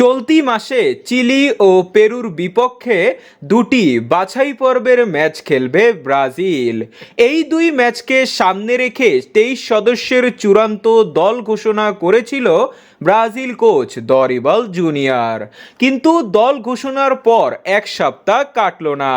চলতি মাসে চিলি ও পেরুর বিপক্ষে দুটি বাছাই পর্বের ম্যাচ খেলবে ব্রাজিল। এই দুই ম্যাচকে সামনে রেখে তেইশ সদস্যের চূড়ান্ত দল ঘোষণা করেছিল ব্রাজিল কোচ দরিবাল জুনিয়র। কিন্তু দল ঘোষণার পর এক সপ্তাহ কাটল না।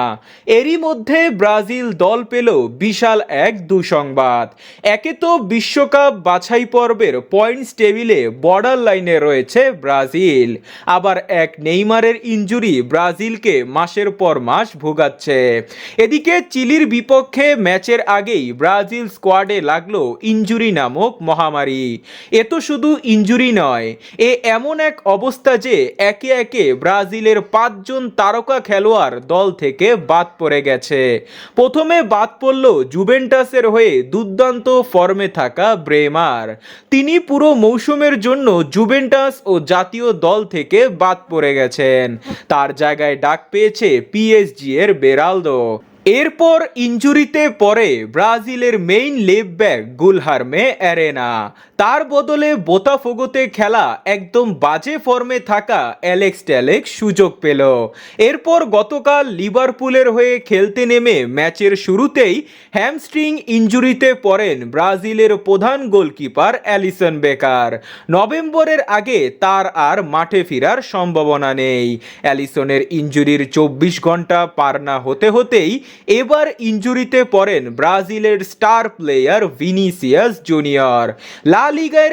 এরই মধ্যে ব্রাজিল দল পেল বিশাল এক দুঃসংবাদ। একে তো বিশ্বকাপ বাছাই পর্বের পয়েন্টস টেবিলে বর্ডার লাইনে রয়েছে ব্রাজিল। আবার এক নেইমারের ইনজুরি ব্রাজিলকে মাসের পর মাস ভোগাচ্ছে। এদিকে চিলির বিপক্ষে ম্যাচের আগেই ব্রাজিল স্কোয়াডে লাগল ইনজুরি নামক মহামারী। এ তো শুধু ইনজুরি নয়, এ এমন এক অবস্থা যে একে একে ব্রাজিলের পাঁচজন তারকা খেলোয়াড় দল থেকে বাদ পড়ে গেছে। প্রথমে বাদ পড়ল জুভেন্টাসের হয়ে দুর্দান্ত ফর্মে থাকা ব্রেমার। তিনি পুরো মৌসুমের জন্য জুভেন্টাস ও জাতীয় দল থেকে বাদ পড়ে গেছেন। তার জায়গায় ডাক পেয়েছে পিএসজি এর বেরালদো। এরপর ইঞ্জুরিতে পরে ব্রাজিলের main left back Guilherme Arana. তার বদলে বোতাফোগোতে খেলা একদম বাজে ফর্মে থাকা অ্যালেক্স ট্যালেক্স সুযোগ পেল। এরপর গতকাল লিভারপুলের হয়ে খেলতে নেমে ম্যাচের শুরুতেই হ্যামস্ট্রিং ইঞ্জুরিতে পড়েন ব্রাজিলের প্রধান গোলকিপার অ্যালিসন বেকার। নভেম্বরের আগে তার আর মাঠে ফেরার সম্ভাবনা নেই। অ্যালিসনের ইঞ্জুরির চব্বিশ ঘণ্টা পার না হতে হতেই এবার ইঞ্জুরিতে পড়েন ব্রাজিলের স্টার প্লেয়ার ভিনিসিয়াস জুনিয়র। লা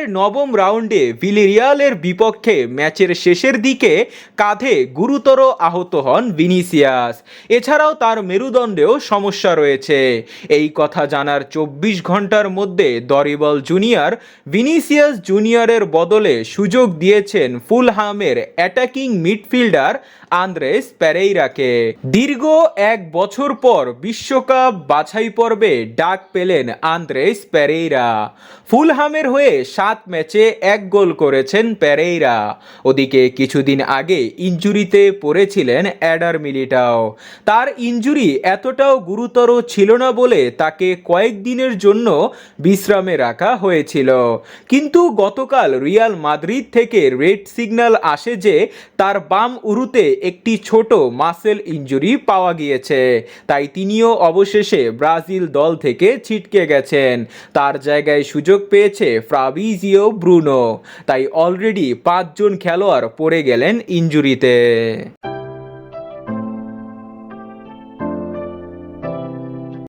নবম রাউন্ডে ভিলিরিয়ালের বিপক্ষে ম্যাচের শেষের দিকে কাঁধে গুরুতর আহত হন ভিনিসিয়াস। এছাড়াও তার মেরুদণ্ডেও সমস্যা রয়েছে। এই কথা জানার চব্বিশ ঘণ্টার মধ্যে দরিবল জুনিয়র ভিনিসিয়াস জুনিয়রের বদলে সুযোগ দিয়েছেন ফুলহামের অ্যাটাকিং মিডফিল্ডার আন্দ্রেস প্যারেইরাকে দীর্ঘ এক বছর পর বিশ্বকাপ বাছাই পর্বে ডাক পেলেন আন্দ্রেস প্যারেইরা ফুলহামের হয়ে সাত ম্যাচে এক গোল করেছেন প্যারেইরা ওদিকে কিছুদিন আগে ইঞ্জুরিতে পড়েছিলেন অ্যাডার মিলিটাও। তার ইঞ্জুরি এতটাও গুরুতর ছিল না বলে তাকে কয়েকদিনের জন্য বিশ্রামে রাখা হয়েছিল। কিন্তু গতকাল রিয়াল মাদ্রিদ থেকে রেড সিগন্যাল আসে যে তার বাম উরুতে একটি ছোট মাসেল ইঞ্জুরি পাওয়া গিয়েছে। তাই তিনিও অবশেষে ব্রাজিল দল থেকে ছিটকে গেছেন। তার জায়গায় সুযোগ পেয়েছে ফ্রাবিজিও ব্রুনো। তাই অলরেডি পাঁচজন খেলোয়াড় পড়ে গেলেন ইঞ্জুরিতে